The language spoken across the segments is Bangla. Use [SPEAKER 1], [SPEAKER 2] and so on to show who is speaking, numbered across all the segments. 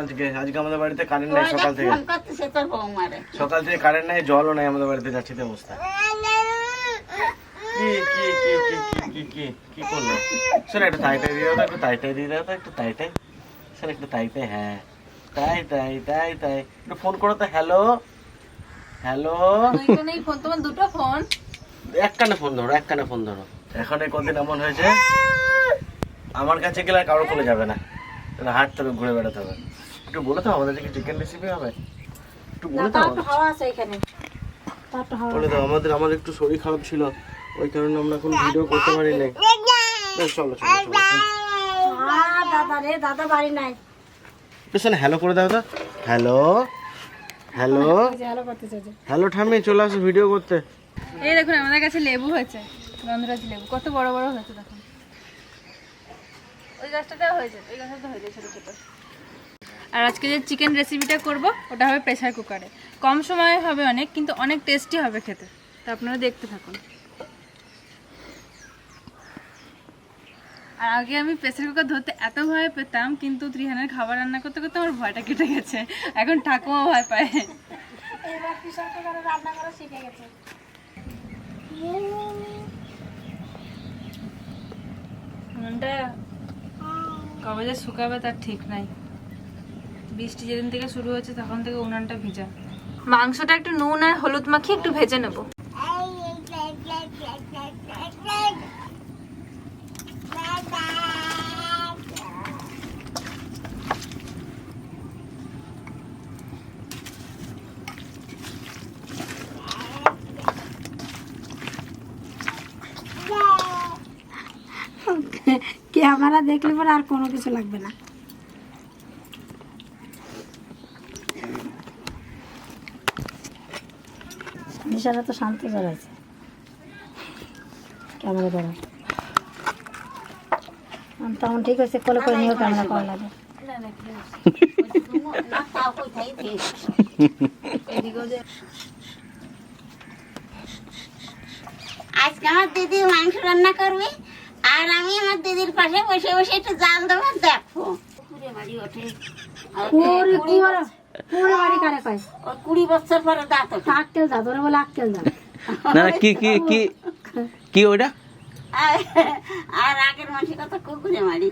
[SPEAKER 1] আজকে আজকে আমাদের বাড়িতে কারেন্ট সকাল থেকে। সকাল থেকে কারেন্ট জলও আমাদের বাড়িতে অবস্থা। কি কি একটু তাই দিয়ে দাও একটু তাই দিয়ে একটু তাই শোন একটু হ্যাঁ। তাই তাই তাই তাই একটু ফোন করো তো হ্যালো হ্যালো
[SPEAKER 2] দুটো ফোন
[SPEAKER 1] ফোন ধরো একখানে ফোন ধরো। এখন কদিন এমন হয়েছে আমার কাছে গেলে কারোর খুলে যাবে না। তাহলে হাঁটতে হবে ঘুরে বেড়াতে হবে। একটু বলে তো আমাদের কি চিকেন রেসিপি হবে। একটু বলে তো।
[SPEAKER 2] হাওয়া আছে এখানে।
[SPEAKER 1] বলে দাও আমাদের আমাদের একটু শরীর খারাপ ছিল। ওই কারণে আমরা কোনো ভিডিও করতে পারি নাই। বেশ, চলো চলো চলো।
[SPEAKER 2] দাদা রে দাদা বাড়ি নাই।
[SPEAKER 1] পেছনে হ্যালো করে দাও তো হ্যালো হ্যালো হ্যালো ঠাম্মি চলে আসো ভিডিও করতে।
[SPEAKER 2] এই দেখুন আমাদের কাছে লেবু হয়েছে গন্ধরাজ লেবু। কত বড় বড় হয়েছে দেখুন ওই গাছটাতেও হয়েছে ওই গাছটাতে হয়েছে ছোটো ছোটো আর আজকে যে চিকেন রেসিপিটা করব ওটা হবে প্রেসার কুকারে কম সময়ে হবে অনেক কিন্তু অনেক টেস্টি হবে খেতে। তা আপনারা দেখতে থাকুন। আর আগে আমি প্রেসার কুকার ধরতে এত ভয় পেতাম কিন্তু ত্রিহানের খাবার রান্না করতে করতে আমার ভয়টা কেটে গেছে। এখন ঠাকুমা ভয় পায়। উনুনটা কবে যে শুকাবে তার ঠিক নাই। বৃষ্টি যেদিন থেকে শুরু হয়েছে, তখন থেকে উনানটা ভিজা। মাংসটা একটু নুন আর হলুদ মাখিয়ে একটু ভেজে নেব।
[SPEAKER 3] ক্যামেরা দেখলে পরে আর কোনো কিছু লাগবে না। নিশারা তো শান্ত জড়াইছে ক্যামেরা ধরো। তেমন ঠিক আছে কোলে করে নিয়েও ক্যামেরা করা লাগে
[SPEAKER 4] আজকে আমার দিদি মাংস রান্না করবে? আর আমি আমার দিদির পাশে বসে বসে একটু জাল দেবো দেখো। বাড়ি ওঠে।
[SPEAKER 3] কুড়ি
[SPEAKER 4] বছর পরে দাঁত ওঠে।
[SPEAKER 3] আক্কেল দাও তোরা বলে আক্কেল দাও।
[SPEAKER 5] না না কি কি কি কি ওইটা?
[SPEAKER 4] আর- আগের মাসে কত কুকুরে মারি।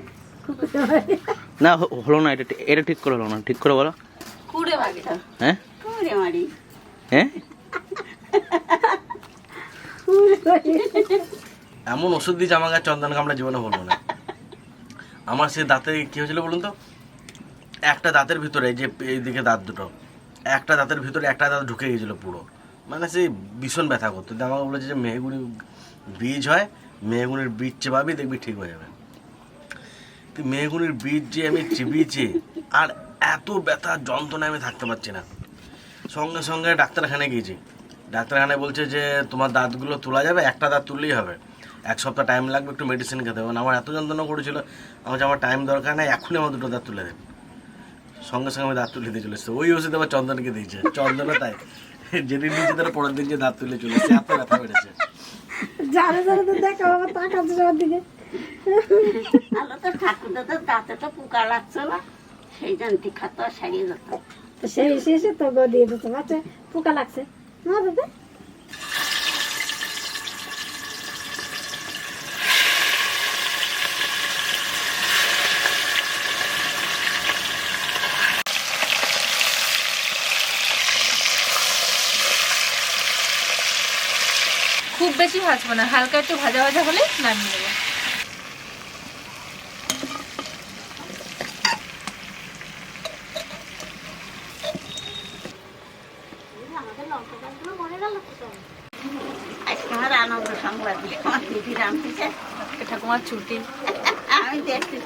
[SPEAKER 5] না হলো না এটা এটা ঠিক করে হলো না ঠিক করে বলো।
[SPEAKER 4] কুড়ে
[SPEAKER 5] হ্যাঁ?
[SPEAKER 4] কুড়ে মারি।
[SPEAKER 5] হ্যাঁ?
[SPEAKER 1] এমন ওষুধ দিয়েছে আমাকে আর চন্দনকে আমরা জীবনে বলব না। আমার সে দাঁতে কী হয়েছিল বলুন তো? একটা দাঁতের ভিতরে, এই যে এইদিকে দাঁত দুটো, একটা দাঁতের ভিতরে একটা দাঁত ঢুকে গেছিল পুরো। মানে সেই ভীষণ ব্যথা করতো। আমাকে বলেছে যে মেহগুনি বীজ হয়, মেহগুনির বীজ চেপাবি দেখবি ঠিক হয়ে যাবে। তো মেহগুনির বীজ যে আমি চিবিয়েছি, আর এত ব্যথা, যন্ত্রণায় আমি থাকতে পারছি না। সঙ্গে সঙ্গে ডাক্তারখানায় গিয়েছি। ডাক্তারখানায় বলছে যে তোমার দাঁতগুলো তোলা যাবে, একটা দাঁত তুললেই হবে। এক সপ্তাহ টাইম লাগবে একটু মেডিসিন খেতে হবে। আমার এত যন্ত্রণা করেছিল আমার আমার টাইম দরকার নেই এখনই আমার দুটো দাঁত তুলে দেবে। সঙ্গে সঙ্গে আমি দাঁত তুলে দিয়ে চলে এসেছে। ওই ওষুধ আবার চন্দনকে দিয়েছে। চন্দনও তাই। যেদিন দিয়েছে তার পরের দিন যে দাঁত তুলে চলে এসেছে। এত ব্যথা বেড়েছে।
[SPEAKER 3] জানে জানে তো দেখো আমার তাকাচ্ছে সবার দিকে।
[SPEAKER 4] আলো তো ঠাকুরদা তো দাঁতে তো পোকা লাগছে না। সেই জন্য খাতো সারিয়ে যেত।
[SPEAKER 3] তো সেই শেষে তো গো দিয়ে দিতে বাচ্চা পোকা লাগছে। না দাদা?
[SPEAKER 2] খুব বেশি ভাজবো না হালকা একটু ভাজা ভাজা হলে নামিয়ে দেবো ঠাকুমার ছুটি।
[SPEAKER 4] আমি দেখছি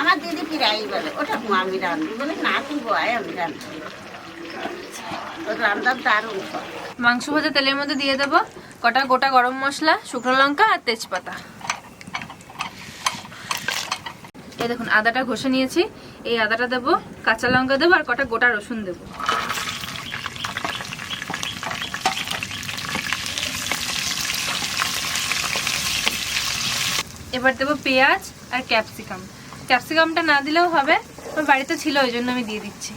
[SPEAKER 4] আমার দিদি কি রাই বলে? ও ঠাকুমা আমি রান্ধি বলে না তুই বয় আমি রান্ধি
[SPEAKER 2] মাংস ভাজা তেলের মধ্যে দিয়ে দেবো কটা গোটা গরম মশলা, শুকনো লঙ্কা আর তেজপাতা। এই দেখুন, আদাটা ঘষে নিয়েছি। এই আদাটা দেবো, কাঁচা লঙ্কা দেবো আর কটা গোটা রসুন দেবো। এবার দেবো পেঁয়াজ আর ক্যাপসিকাম। ক্যাপসিকামটা না দিলেও হবে, আমার বাড়িতে ছিল, ওই জন্য আমি দিয়ে দিচ্ছি।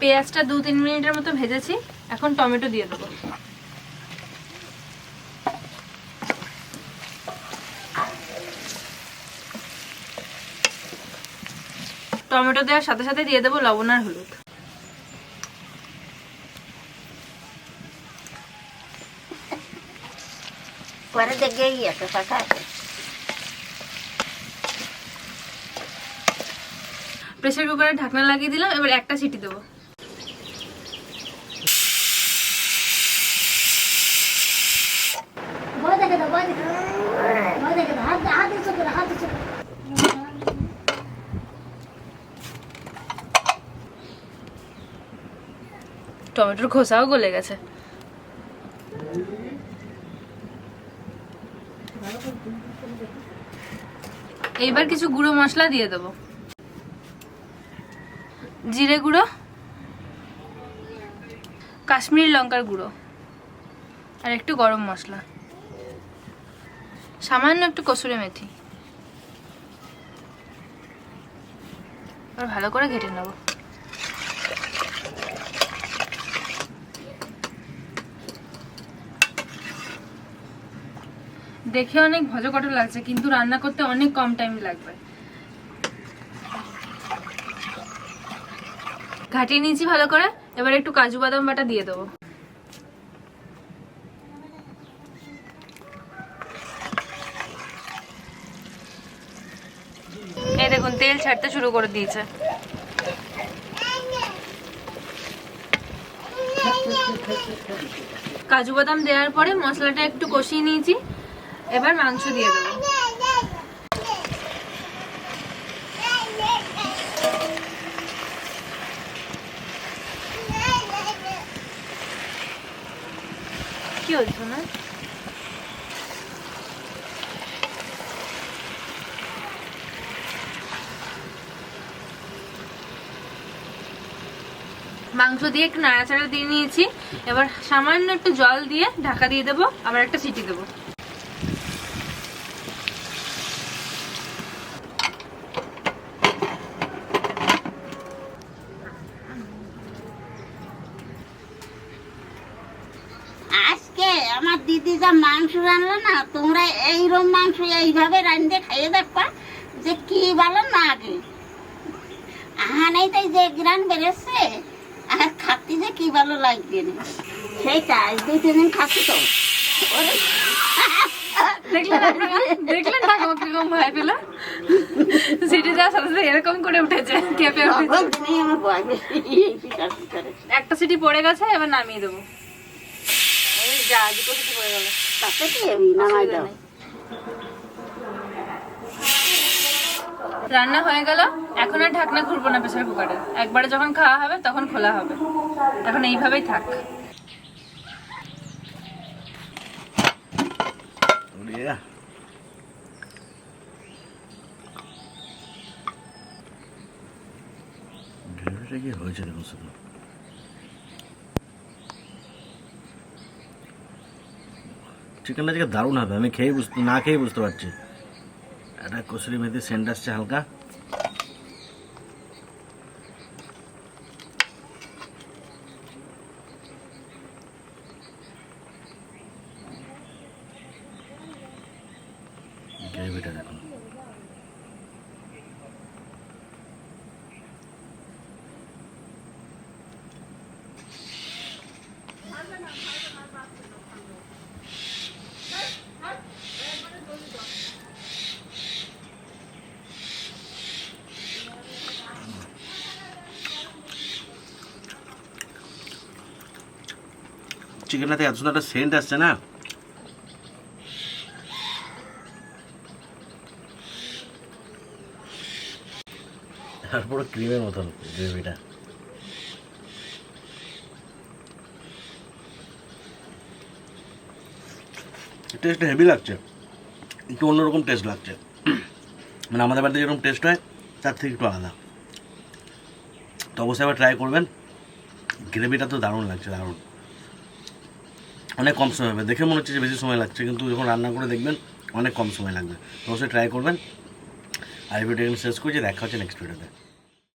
[SPEAKER 2] পেঁয়াজটা দু তিন মিনিটের মতো ভেজেছি। এখন টমেটো দিয়ে দেবো। টমেটো দেওয়ার সাথে সাথে দিয়ে দেবো লবণ আর হলুদ।
[SPEAKER 4] পরে দেখে গিয়েছে ফাঁকা আছে।
[SPEAKER 2] প্রেসার কুকারে ঢাকনা লাগিয়ে দিলাম এবার একটা সিটি দেবো
[SPEAKER 3] বয় দেখে দাও বয় দেখে দাও বয় দেখে দাও হাত হাত দিয়ে চোখে হাত দিয়ে চোখে
[SPEAKER 2] টমেটোর খোসাও গলে গেছে। এইবার কিছু গুঁড়ো মশলা দিয়ে দেবো। জিরে গুঁড়ো, কাশ্মীরি লঙ্কার গুঁড়ো, আর একটু গরম মশলা। সামান্য একটু কসুরি মেথি। আর ভালো করে ঘেটে নেব। দেখে অনেক ভজকট লাগছে, কিন্তু রান্না করতে অনেক কম টাইম লাগবে। ঘাটিয়ে নিয়েছি ভালো করে, এবার একটু কাজু বাদাম বাটা দিয়ে দেবো। এই দেখুন, তেল ছাড়তে শুরু করে দিয়েছে। কাজু বাদাম দেওয়ার পরে মশলাটা একটু কষিয়ে নিয়েছি। এবার মাংস দিয়ে দেবো। কি হচ্ছে না মাংস দিয়ে একটু নাড়াচাড়া দিয়ে নিয়েছি। এবার সামান্য একটু জল দিয়ে ঢাকা দিয়ে দেবো, আবার একটা সিটি দেবো
[SPEAKER 4] আজকে আমার যা মাংস রান্না না তোমরা এইরকম মাংস এইভাবে রান্ধে খাইয়ে দেখবা যে কি ভালো না আগে আহানেই তাই যে গ্রান বেড়েছে আর খাতি যে কি ভালো লাগবে না সেইটাই দুই তিন দিন খাচ্ছি তো।
[SPEAKER 2] দেখলেন না কীরকম ভয় পেল সিটি যাওয়ার সাথে সাথে এরকম করে উঠেছে কেঁপে উঠেছে।
[SPEAKER 4] তখন তুমি আমার ভয় বেশি এই পিঠার পিঠারে
[SPEAKER 2] একটা সিটি পড়ে গেছে এবার নামিয়ে দেবো। যা দুটো সিটি পড়ে গেল।
[SPEAKER 4] তাতে কি নামাই দাও?
[SPEAKER 2] রান্না হয়ে গেল। এখন আর ঢাকনা খুলবো না প্রেসার কুকারে। একবারে যখন খাওয়া হবে তখন খোলা হবে। এখন এইভাবেই থাক।
[SPEAKER 1] কি হয়েছে দেখুন শুধু। চিকেনটা আজকে দারুণ হবে, আমি খেয়ে বুঝতে না খেয়ে বুঝতে পারছি। একটা কসুরি মেথি সেন্ট আসছে হালকা গ্রেভিটা দেখুন চিকেনটাতে এত সুন্দর একটা সেন্ট আসছে না? আর পুরো ক্রিমের মতন গ্রেভিটা। টেস্ট হেভি লাগছে। একটু অন্যরকম টেস্ট লাগছে। মানে আমাদের বাড়িতে যেরকম টেস্ট হয়, তার থেকে একটু আলাদা। তো অবশ্যই আবার ট্রাই করবেন। গ্রেভিটা তো দারুণ লাগছে, দারুণ। অনেক কম সময় হবে দেখে মনে হচ্ছে যে বেশি সময় লাগছে, কিন্তু যখন রান্না করে দেখবেন, অনেক কম সময় লাগবে। অবশ্যই ট্রাই করবেন। আর ভিডিও শেষ করছি, দেখা হচ্ছে নেক্সট ভিডিওতে